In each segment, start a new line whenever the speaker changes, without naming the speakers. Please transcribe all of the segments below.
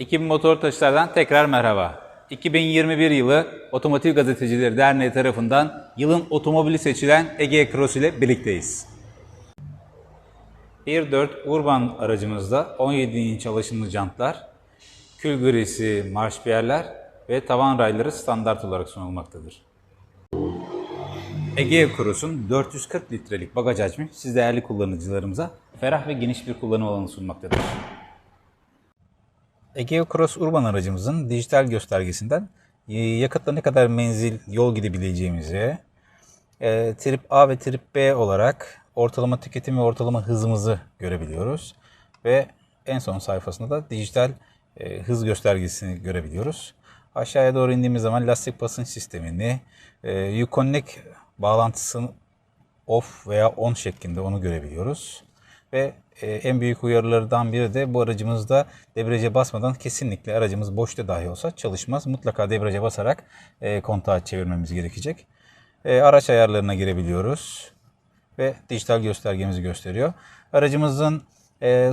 2000 Motor Taşıtlar'dan tekrar merhaba. 2021 yılı Otomotiv Gazetecileri Derneği tarafından yılın otomobili seçilen Ege Cross ile birlikteyiz. Air 4 Urban aracımızda 17 inç alaşımlı jantlar, kül grisi marşpiyerler ve tavan rayları standart olarak sunulmaktadır. Egea Cross'un 440 litrelik bagaj hacmi siz değerli kullanıcılarımıza ferah ve geniş bir kullanım alanı sunmaktadır. Egea Cross Urban aracımızın dijital göstergesinden e, yakıtla ne kadar menzil yol gidebileceğimizi, e, trip A ve trip B olarak ortalama tüketim ve ortalama hızımızı görebiliyoruz. Ve en son sayfasında da dijital e, hız göstergesini görebiliyoruz. Aşağıya doğru indiğimiz zaman lastik basınç sistemini, Uconnect bağlantısını off veya on şeklinde onu görebiliyoruz. Ve e, en büyük uyarılardan biri de bu aracımızda debriyaja basmadan kesinlikle aracımız boşta dahi olsa çalışmaz. Mutlaka debriyaja basarak e, kontağı çevirmemiz gerekecek. E, araç ayarlarına girebiliyoruz ve dijital göstergemizi gösteriyor. Aracımızın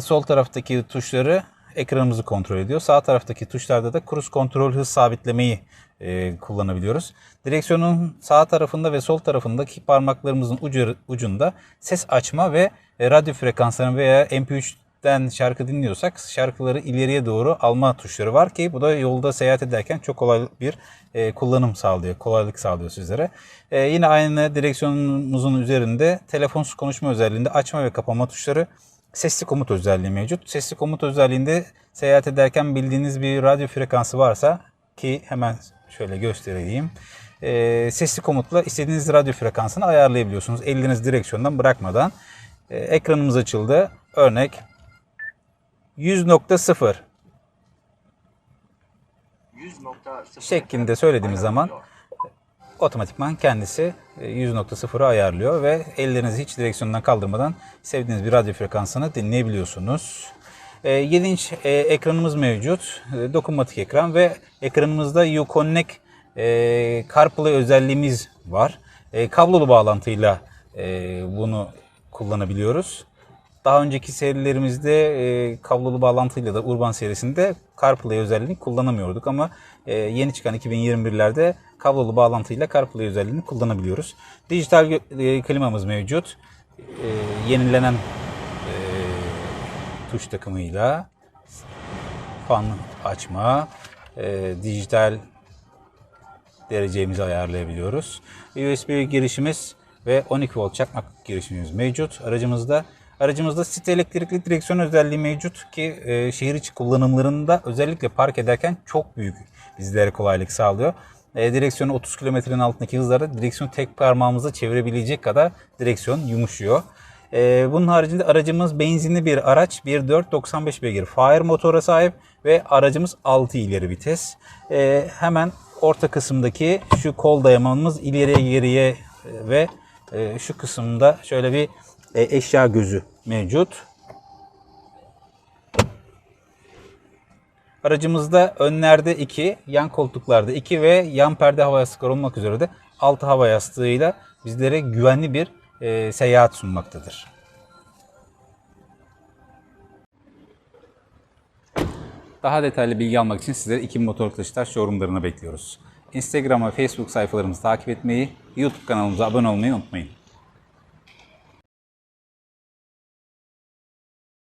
sol taraftaki tuşları ekranımızı kontrol ediyor. Sağ taraftaki tuşlarda da cruise kontrol hız sabitlemeyi e, kullanabiliyoruz. Direksiyonun sağ tarafında ve sol tarafındaki parmaklarımızın ucu, ucunda ses açma ve e, radyo frekanslarını veya MP3'ten şarkı dinliyorsak şarkıları ileriye doğru alma tuşları var ki bu da yolda seyahat ederken çok kolay bir e, kullanım sağlıyor, kolaylık sağlıyor sizlere. E, yine aynı direksiyonumuzun üzerinde telefonsuz konuşma özelliğinde açma ve kapama tuşları sesli komut özelliği mevcut. Sesli komut özelliğinde seyahat ederken bildiğiniz bir radyo frekansı varsa ki hemen şöyle göstereyim. Ee, sesli komutla istediğiniz radyo frekansını ayarlayabiliyorsunuz. Eliniz direksiyondan bırakmadan. Ee, ekranımız açıldı. Örnek 100.0
100.0
şeklinde söylediğimiz zaman otomatikman kendisi e, 100.0'ı ayarlıyor ve ellerinizi hiç direksiyondan kaldırmadan sevdiğiniz bir radyo frekansını dinleyebiliyorsunuz. E, 7 inç e, ekranımız mevcut. E, Dokunmatik ekran ve ekranımızda Uconnect e, CarPlay özelliğimiz var. E, Kablolu bağlantıyla bunu kullanabiliyoruz. Daha önceki serilerimizde kablolu bağlantıyla da Urban serisinde CarPlay özelliğini kullanamıyorduk ama yeni çıkan 2021'lerde kablolu bağlantıyla CarPlay özelliğini kullanabiliyoruz. Dijital klimamız mevcut. Yenilenen tuş takımıyla fan açma, e, dijital derecemizi ayarlayabiliyoruz. USB girişimiz ve 12 volt çakmak girişimimiz mevcut aracımızda. Aracımızda site elektrikli direksiyon özelliği mevcut ki e, şehir içi kullanımlarında özellikle park ederken çok büyük bizlere kolaylık sağlıyor. E, direksiyonu 30 kilometrenin altındaki hızlarda direksiyon tek parmağımızla çevirebilecek kadar direksiyon yumuşuyor. E, bunun haricinde aracımız benzinli bir araç. 1.4 beygir Fire motora sahip ve aracımız 6 ileri vites. E, hemen orta kısımdaki şu kol dayamanımız ileriye geriye e, ve e, şu kısımda şöyle bir e, eşya gözü mevcut. Aracımızda önlerde 2, yan koltuklarda 2 ve yan perde hava yastıkları olmak üzere de altı hava yastığıyla bizlere güvenli bir e, seyahat sunmaktadır. Daha detaylı bilgi almak için sizleri 2000 Motor Taşıtlar showroomlarına bekliyoruz. Instagram ve Facebook sayfalarımızı takip etmeyi, YouTube kanalımıza abone olmayı unutmayın.